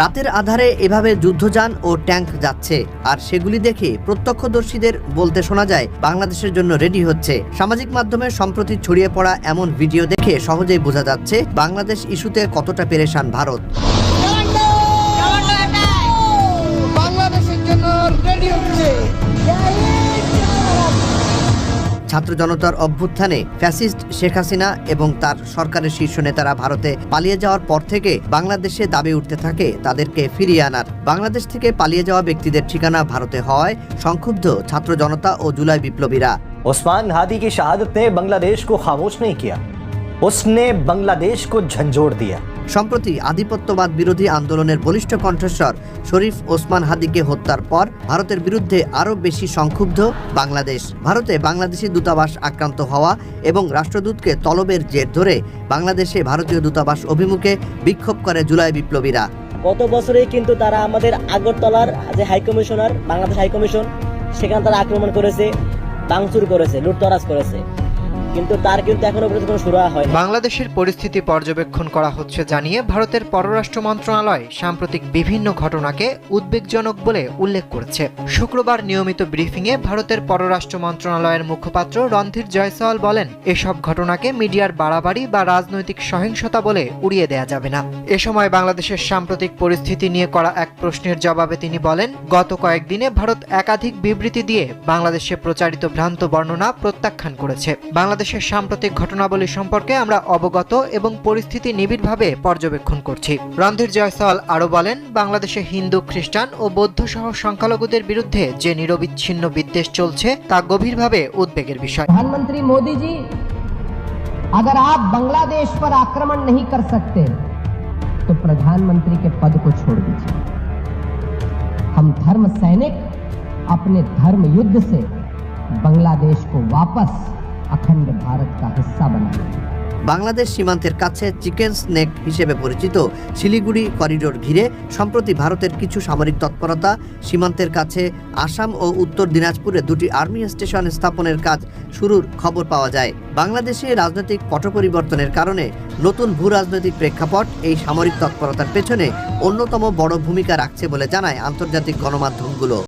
রাতের আধারে এভাবে যুদ্ধযান ও ট্যাঙ্ক যাচ্ছে, আর সেগুলি দেখে প্রত্যক্ষদর্শীদের বলতে শোনা যায়, বাংলাদেশের জন্য রেডি হচ্ছে। সামাজিক মাধ্যমে সম্প্রতি ছড়িয়ে পড়া এমন ভিডিও দেখে সহজেই বোঝা যাচ্ছে, বাংলাদেশ ইস্যুতে কতটা পেরেশান ভারত। ছাত্র জনতার অভ্যুত্থানে ফ্যাসিস্ট শেখ হাসিনা এবং তার সরকারের শীর্ষ নেতারা ভারতে পালিয়ে যাওয়ার পর থেকে বাংলাদেশে দাবি উঠতে থাকে তাদেরকে ফিরিয়ে আনার বাংলাদেশ থেকে পালিয়ে যাওয়া ব্যক্তিদের ঠিকানা ভারতে হওয়ায় সংক্ষুব্ধ ছাত্র জনতা ও জুলাই বিপ্লবীরা उस्मान हादी की शहादत ने बांग्लादेश को खामोश नहीं किया उसने बांग्लादेश को झंझोड़ दिया সম্প্রতি আধিপত্যবাদ বিরোধী আন্দোলনের বলিষ্ঠ কণ্ঠস্বর শরীফ ওসমান হাদিকে হত্যার পর ভারতের বিরুদ্ধে আরও বেশি সংক্ষুব্ধ বাংলাদেশ। ভারতে বাংলাদেশি দূতাবাস আক্রান্ত হওয়া এবং রাষ্ট্রদূতকে তলবের জের ধরে বাংলাদেশে ভারতীয় দূতাবাস অভিমুখে বিক্ষোভ করে জুলাই বিপ্লবীরা। গত বছরেই কিন্তু তারা আমাদের আগরতলার যে হাই কমিশনার, বাংলাদেশ হাইকমিশন সেখানে তারা আক্রমণ করেছে, ভাঙচুর করেছে, লুটতরাজ করেছে। কিন্তু তার কিন্তু এখনও পর্যন্ত কোনো সুরা হয় বাংলাদেশের পরিস্থিতি পর্যবেক্ষণ করা হচ্ছে জানিয়ে ভারতের পররাষ্ট্র মন্ত্রণালয় সাম্প্রতিক বিভিন্ন ঘটনাকে উদ্বেগজনক বলে উল্লেখ করেছে। শুক্রবার নিয়মিত ব্রিফিংয়ে ভারতের পররাষ্ট্র মন্ত্রণালয়ের মুখপাত্র রণধীর জয়সওয়াল বলেন, এসব ঘটনাকে মিডিয়ার বাড়াবাড়ি বা রাজনৈতিক সহিংসতা বলে উড়িয়ে দেয়া যাবে না। এ সময় বাংলাদেশের সাম্প্রতিক পরিস্থিতি নিয়ে করা এক প্রশ্নের জবাবে তিনি বলেন, গত কয়েকদিনে ভারত একাধিক বিবৃতি দিয়ে বাংলাদেশে প্রচারিত ভ্রান্ত বর্ণনা প্রত্যাখ্যান করেছে। বাংলাদেশের সাম্প্রতিক ঘটনাবলী সম্পর্কে আমরা অবগত এবং পরিস্থিতি নিবিড়ভাবে পর্যবেক্ষণ করছি রণধীর জয়সওয়াল আরও বলেন বাংলাদেশে হিন্দু খ্রিস্টান ও বৌদ্ধ সহ সংখ্যালঘুদের বিরুদ্ধে যে নিরবিচ্ছিন্ন বিদ্বেষ চলছে তা গভীরভাবে উদ্বেগের বিষয় प्रधानमंत्री मोदी जी अगर आप बांग्लादेश पर आक्रमण नहीं कर सकते तो प्रधानमंत्री के पद को छोड़ दीजिए हम धर्म सैनिक अपने धर्म युद्ध से बांग्लादेश को वापस अखंड भारत का हिस्सा बनाएंगे বাংলাদেশ সীমান্তের কাছে চিকেন স্নেক হিসেবে পরিচিত শিলিগুড়ি করিডোর ঘিরে সম্প্রতি ভারতের কিছু সামরিক তৎপরতা সীমান্তের কাছে আসাম ও উত্তর দিনাজপুরে দুটি আর্মি স্টেশন স্থাপনের কাজ শুরুর খবর পাওয়া যায় বাংলাদেশে রাজনৈতিক পট পরিবর্তনের কারণে নতুন ভূ রাজনৈতিক প্রেক্ষাপট এই সামরিক তৎপরতার পেছনে অন্যতম বড় ভূমিকা রাখছে বলে জানায় আন্তর্জাতিক গণমাধ্যমগুলো